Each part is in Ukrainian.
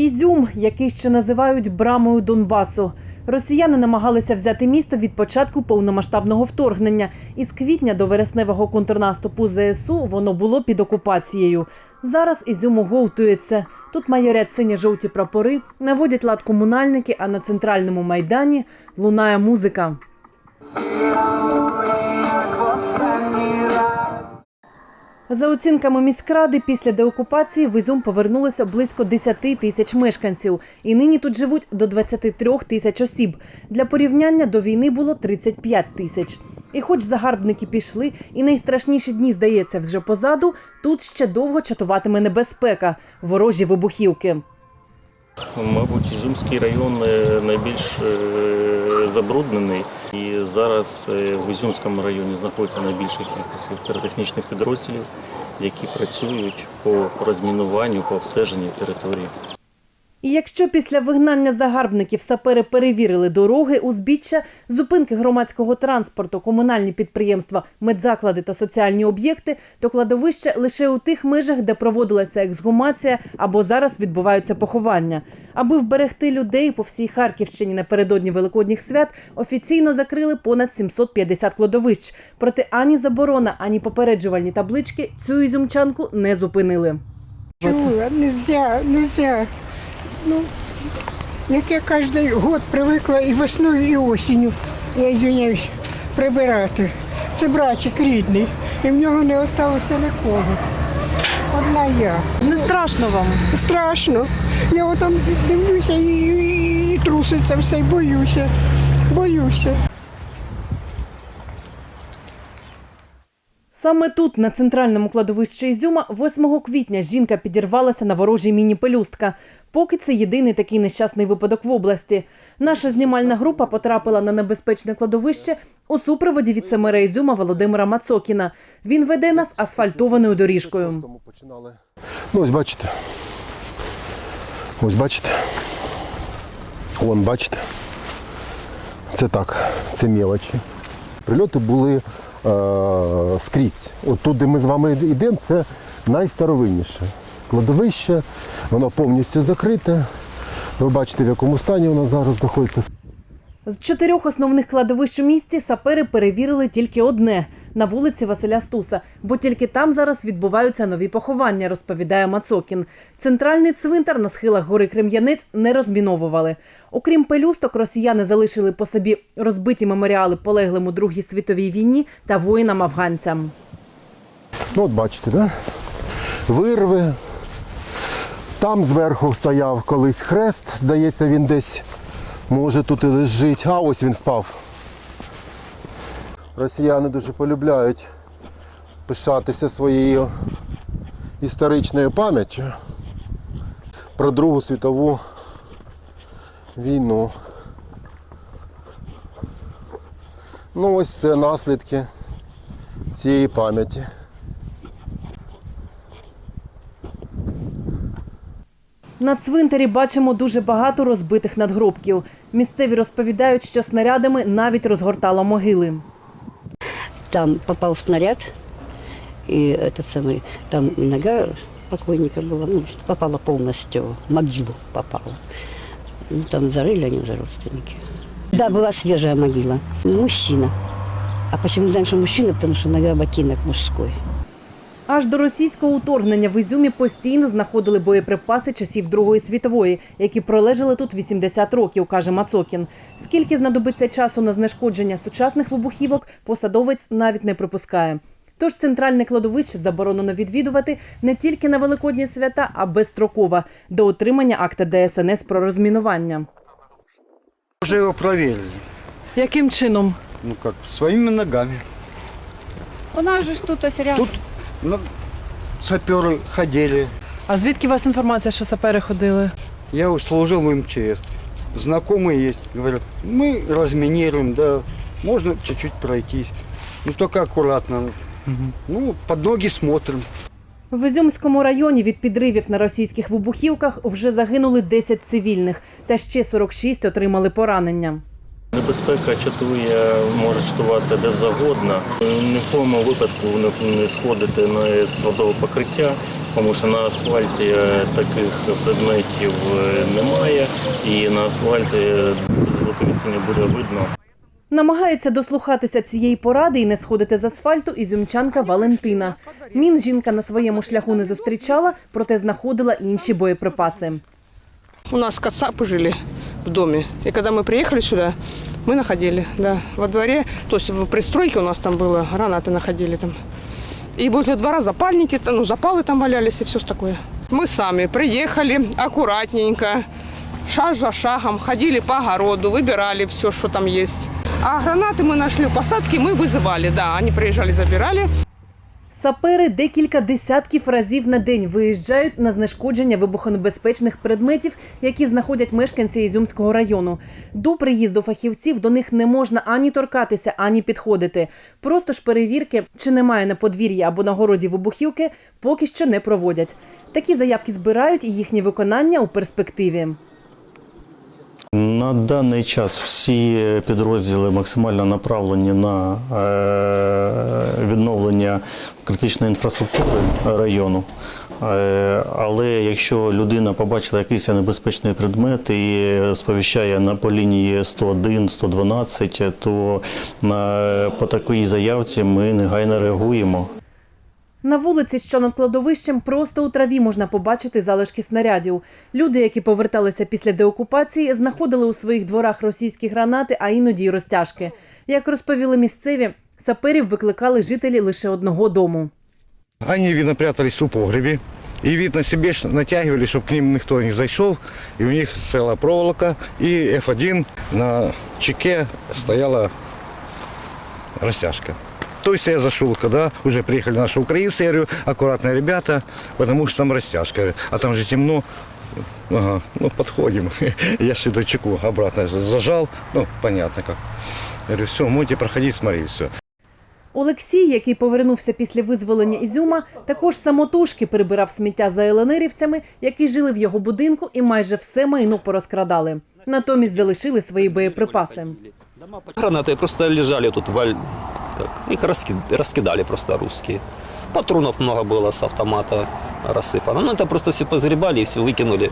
Ізюм, який ще називають брамою Донбасу. Росіяни намагалися взяти місто від початку повномасштабного вторгнення. Із квітня до вересневого контрнаступу ЗСУ воно було під окупацією. Зараз Ізюм оговтується. Тут майорять сині-жовті прапори, наводять лад комунальники, а на центральному майдані лунає музика. За оцінками міськради, після деокупації в Ізюм повернулося близько 10 тисяч мешканців, і нині тут живуть до 23 тисяч осіб. Для порівняння до війни було 35 тисяч. І хоч загарбники пішли, і найстрашніші дні, здається, вже позаду, тут ще довго чатуватиме небезпека ворожі вибухівки. Мабуть, Ізюмський район е, найбільш е, забруднений. І зараз е, в Ізюмському районі знаходиться найбільша кількість піротехнічних підрозділів, які працюють по розмінуванню, по обстеженню території. І якщо після вигнання загарбників сапери перевірили дороги, узбіччя, зупинки громадського транспорту, комунальні підприємства, медзаклади та соціальні об'єкти, то кладовище лише у тих межах, де проводилася ексгумація або зараз відбуваються поховання. Аби вберегти людей по всій Харківщині напередодні великодніх свят, офіційно закрили понад 750 кладовищ. Проте ані заборона, ані попереджувальні таблички цю ізюмчанку не зупинили. Чула, нельзя, нельзя. Ну, як я кожен год привикла і весною, і осінню, я звиняюсь, прибирати. Це братик рідний, і в нього не залишилося нікого. Одна я. Не страшно вам. Страшно. Я отам дивлюся і, і, і труситься все, боюся. Боюся. Саме тут, на центральному кладовищі Ізюма, 8 квітня жінка підірвалася на ворожій міні-пелюстка. Поки це єдиний такий нещасний випадок в області. Наша знімальна група потрапила на небезпечне кладовище у супроводі віцемера Ізюма Володимира Мацокіна. Він веде нас асфальтованою доріжкою. Ну, ось бачите. Ось бачите. Вон, бачите. Це так, це мелочі. Прильоти були скрізь. От тут, де ми з вами йдемо, це найстаровинніше. Кладовище, воно повністю закрите. Ви бачите, в якому стані воно зараз знаходиться. З чотирьох основних кладовищ у місті сапери перевірили тільки одне на вулиці Василя Стуса, бо тільки там зараз відбуваються нові поховання, розповідає Мацокін. Центральний цвинтар на схилах гори Крем'янець не розміновували. Окрім пелюсток, росіяни залишили по собі розбиті меморіали полеглим у Другій світовій війні та воїнам-афганцям. Ну, от бачите, да? вирви. Там зверху стояв колись хрест, здається, він десь може тут і лежить. А ось він впав. Росіяни дуже полюбляють пишатися своєю історичною пам'яттю про Другу світову війну. Ну ось це наслідки цієї пам'яті. На цвинтарі бачимо дуже багато розбитих надгробків. Місцеві розповідають, що снарядами навіть розгортало могили. Там попал снаряд, и этот самый, там и нога покойника была, ну, попала полностью, в могилу попала. Ну, там зарыли они уже родственники. Да, была свежая могила. Мужчина. А почему знаем, что мужчина? Потому что нога ботинок мужской. Аж до російського вторгнення в Ізюмі постійно знаходили боєприпаси часів Другої світової, які пролежали тут 80 років, каже Мацокін. Скільки знадобиться часу на знешкодження сучасних вибухівок, посадовець навіть не припускає. Тож центральне кладовище заборонено відвідувати не тільки на великодні свята, а безстроково до отримання акта ДСНС про розмінування. Уже его проверили. Яким чином? Ну как, своими ногами. У нас ж тут ось рядом. Тут ну, саперы ходили. А звідки у вас інформація, що сапери ходили? Я служил в МЧС. Знакомые есть. Говорят, мы разминируем, да, можно чуть-чуть пройтись. Ну только аккуратно. Ну, под ноги смотрим. В Ізюмському районі від підривів на російських вибухівках вже загинули 10 цивільних, та ще 46 отримали поранення. Небезпека чатує, може чатувати де завгодно. Ні в якому випадку не- не сходити на складове покриття тому що на асфальті е, таких предметів е, немає, і на асфальті е, великої буде видно. Намагається дослухатися цієї поради і не сходити з асфальту ізюмчанка Валентина. Мін жінка на своєму шляху не зустрічала, проте знаходила інші боєприпаси. У нас кацапы жили в доме. И когда мы приехали сюда, мы находили, да, во дворе, то есть в пристройке у нас там было, гранаты находили там. И возле двора запальники, ну, запалы там валялись и все такое. Мы сами приехали аккуратненько, шаг за шагом, ходили по огороду, выбирали все, что там есть. А гранаты мы нашли в посадке, мы вызывали, да, они приезжали, забирали. Сапери декілька десятків разів на день виїжджають на знешкодження вибухонебезпечних предметів, які знаходять мешканці Ізюмського району. До приїзду фахівців до них не можна ані торкатися, ані підходити. Просто ж перевірки, чи немає на подвір'ї або на городі вибухівки, поки що не проводять. Такі заявки збирають і їхнє виконання у перспективі. На даний час всі підрозділи максимально направлені на е, відновлення критичної інфраструктури району. Е, Але якщо людина побачила якийсь небезпечний предмет і сповіщає на по лінії 101, 112, то по такій заявці ми негайно реагуємо. На вулиці, що над кладовищем, просто у траві можна побачити залишки снарядів. Люди, які поверталися після деокупації, знаходили у своїх дворах російські гранати, а іноді й розтяжки. Як розповіли місцеві, саперів викликали жителі лише одного дому. Они, видно, прятались у погребе. И, видно, себе ш- натягивали, чтобы к ним никто не зашел. И у них целая проволока. И F1 на чеке стояла растяжка. То есть я зашел, когда уже приехали наши украинцы, я говорю, аккуратно, ребята, потому что там растяжка. А там же темно. Ага, ну подходим. Я же эту чеку обратно зажал. Ну, понятно как. Я говорю, все, можете проходить, смотреть, все. Олексій, який повернувся після визволення Ізюма, також самотужки прибирав сміття за еленерівцями, які жили в його будинку і майже все майно порозкрадали. Натомість залишили свої боєприпаси. Гранаты просто лежали тут, валь... как, их раски- раскидали просто русские. Патронов много было с автомата рассыпано. Ну, это просто все позгребали и все выкинули.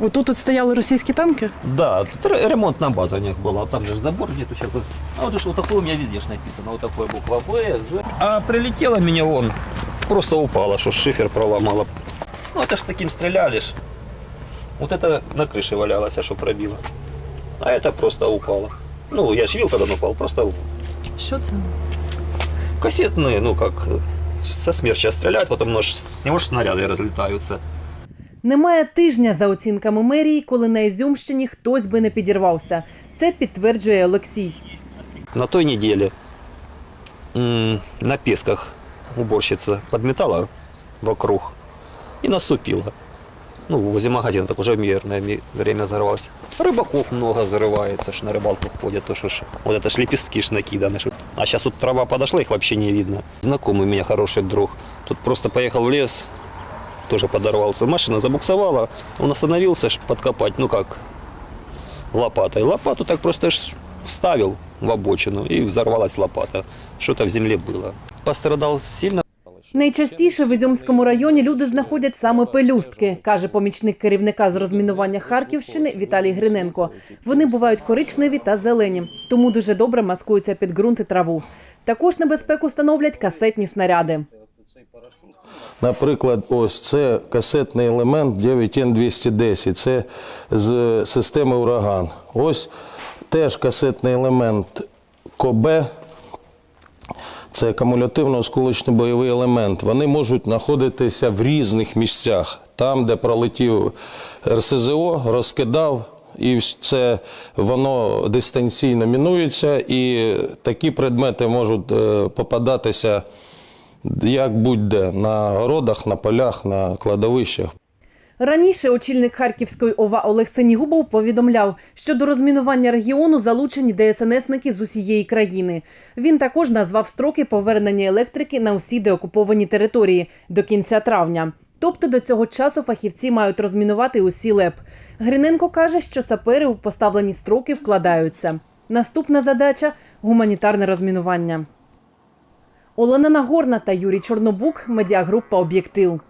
Отут тут стояли російські танки. Да, тут ре- ремонтная база у них была. Там же забор нету сейчас. А вот же вот такое у меня везде ж написано. Вот такое буква Б, З. А прилетело меня вон. Просто упало, что шифер проломало. Ну, это ж таким стреляли ж. Вот это на крыше валялось, а что пробило. А это просто упало. Ну, я ж видел, когда он упал. Просто Що це? Кассетные, ну как, со смерча стреляют, потом нож, с него ж снаряды разлетаются. Немає тижня за оцінками мерії, коли на Ізюмщині хтось би не підірвався. Це підтверджує Олексій. На той неделе м, на песках уборщица подметала вокруг и наступила. Ну, возле магазина так уже мирное ми- время взорвалось. Рыбаков много взрывается, ж на рыбалку ходят, то что ж, вот это ж лепестки ж накиданы. ж. А сейчас вот трава подошла, их вообще не видно. Знакомый у меня хороший друг, тут просто поехал в лес, тоже подорвался. Машина забуксовала, он остановился подкопать, ну как, лопатой. Лопату так просто вставил в обочину и взорвалась лопата. Что-то в земле было. Пострадал сильно. Найчастіше в Ізюмському районі люди знаходять саме пелюстки, каже помічник керівника з розмінування Харківщини Віталій Гриненко. Вони бувають коричневі та зелені, тому дуже добре маскуються під ґрунт і траву. Також небезпеку становлять касетні снаряди. Наприклад, ось це касетний елемент 9Н210, це з системи ураган. Ось теж касетний елемент КОБ, це кумулятивно-осколочний бойовий елемент. Вони можуть знаходитися в різних місцях. Там, де пролетів РСЗО, розкидав, і це воно дистанційно мінується, і такі предмети можуть е, попадатися як будь-де на городах, на полях, на кладовищах. Раніше очільник Харківської ОВА Олег Сенігубов повідомляв, що до розмінування регіону залучені ДСНСники з усієї країни. Він також назвав строки повернення електрики на усі деокуповані території до кінця травня. Тобто до цього часу фахівці мають розмінувати усі ЛЕП. Гриненко каже, що сапери у поставлені строки вкладаються. Наступна задача гуманітарне розмінування. Олена Нагорна та Юрій Чорнобук, медіагрупа Об'єктив.